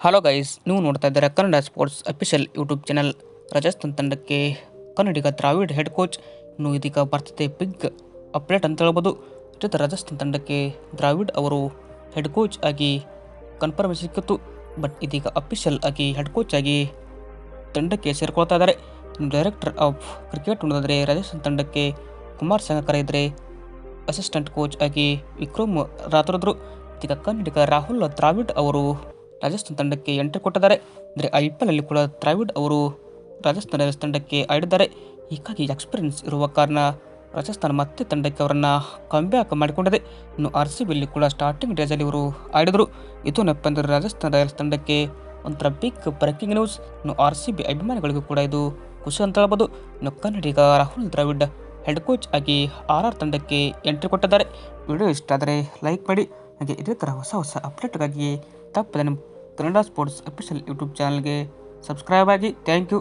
Hello guys ನೀವು ನೋಡ್ತಾ ಇದ್ದೀರಾ Kannada sports official YouTube channel Rajasthan ತಂಡಕ್ಕೆ ಕನ್ನಡಿಗ ದ್ರಾವಿಡ್ ಹೆಡ್ ಕೋಚ್ ಇನ್ನು ಇದೀಗ ಬರ್ತದೆ ಬಿಗ್ ಅಪ್ಡೇಟ್ ಅಂತ ಹೇಳ್ಬೋದು. ಜೊತೆ ರಾಜಸ್ಥಾನ್ ತಂಡಕ್ಕೆ ದ್ರಾವಿಡ್ ಅವರು ಹೆಡ್ ಕೋಚ್ ಆಗಿ ಕನ್ಫರ್ಮ್ ಸಿಕ್ಕಿತ್ತು. ಬಟ್ ಇದೀಗ ಅಫಿಷಿಯಲ್ ಆಗಿ ಹೆಡ್ ಕೋಚ್ ಆಗಿ ತಂಡಕ್ಕೆ ಸೇರ್ಕೊಳ್ತಾ ಇದ್ದಾರೆ. ಡೈರೆಕ್ಟರ್ ಆಫ್ ಕ್ರಿಕೆಟ್ ನೋಡಿದ್ರೆ ರಾಜಸ್ಥಾನ್ ತಂಡಕ್ಕೆ ಕುಮಾರ್ ಸಂಗಕರ ಇದ್ದರೆ ಅಸಿಸ್ಟೆಂಟ್ ಕೋಚ್ ಆಗಿ ವಿಕ್ರಮ್ ರಾತ್ರದ್ರು ಇದೀಗ ಕನ್ನಡಿಗ ರಾಹುಲ್ ದ್ರಾವಿಡ್ ಅವರು ರಾಜಸ್ಥಾನ್ ತಂಡಕ್ಕೆ ಎಂಟ್ರಿ ಕೊಟ್ಟಿದ್ದಾರೆ. ಅಂದರೆ ಐ ಪಿ ಎಲ್ ಅಲ್ಲಿ ಕೂಡ ದ್ರಾವಿಡ್ ಅವರು ರಾಜಸ್ಥಾನ ರಾಯಲ್ಸ್ ತಂಡಕ್ಕೆ ಆಡಿದ್ದಾರೆ. ಹೀಗಾಗಿ ಎಕ್ಸ್ಪೀರಿಯನ್ಸ್ ಇರುವ ಕಾರಣ ರಾಜಸ್ಥಾನ್ ಮತ್ತೆ ತಂಡಕ್ಕೆ ಅವರನ್ನು ಕಂಬ್ಯಾಕ್ ಮಾಡಿಕೊಂಡಿದೆ. ಇನ್ನು ಆರ್ ಸಿ ಬಿಲ್ಲಿ ಕೂಡ ಸ್ಟಾರ್ಟಿಂಗ್ ಡೇಸಲ್ಲಿ ಇವರು ಆಡಿದರು. ಇದು ನೆಪ್ಪಂದರೆ ರಾಜಸ್ಥಾನ್ ರಾಯಲ್ಸ್ ತಂಡಕ್ಕೆ ಒಂಥರ ಬಿಗ್ ಬ್ರೇಕಿಂಗ್ ನ್ಯೂಸ್ ಇನ್ನು ಆರ್ ಸಿ ಬಿ ಅಭಿಮಾನಿಗಳಿಗೂ ಕೂಡ ಇದು ಖುಷಿ ಅಂತ ಹೇಳ್ಬೋದು. ಇನ್ನು ಕನ್ನಡಿಗ ರಾಹುಲ್ ದ್ರಾವಿಡ್ ಹೆಡ್ ಕೋಚ್ ಆಗಿ ಆರ್ ಆರ್ ತಂಡಕ್ಕೆ ಎಂಟ್ರಿ ಕೊಟ್ಟಿದ್ದಾರೆ. ವಿಡಿಯೋ ಇಷ್ಟ ಆದರೆ ಲೈಕ್ ಮಾಡಿ. ಹಾಗೆ ಇದೇ ಥರ ಹೊಸ ಹೊಸ ಅಪ್ಡೇಟ್ಗಾಗಿ ತಪ್ಪದೆ ನಮ್ಮ ಕನ್ನಡ ಸ್ಪೋರ್ಟ್ಸ್ ಅಫಿಷಿಯಲ್ ಯೂಟ್ಯೂಬ್ ಚಾನಲ್ಗೆ ಸಬ್ಸ್ಕ್ರೈಬ್ ಆಗಿ ಥ್ಯಾಂಕ್ ಯು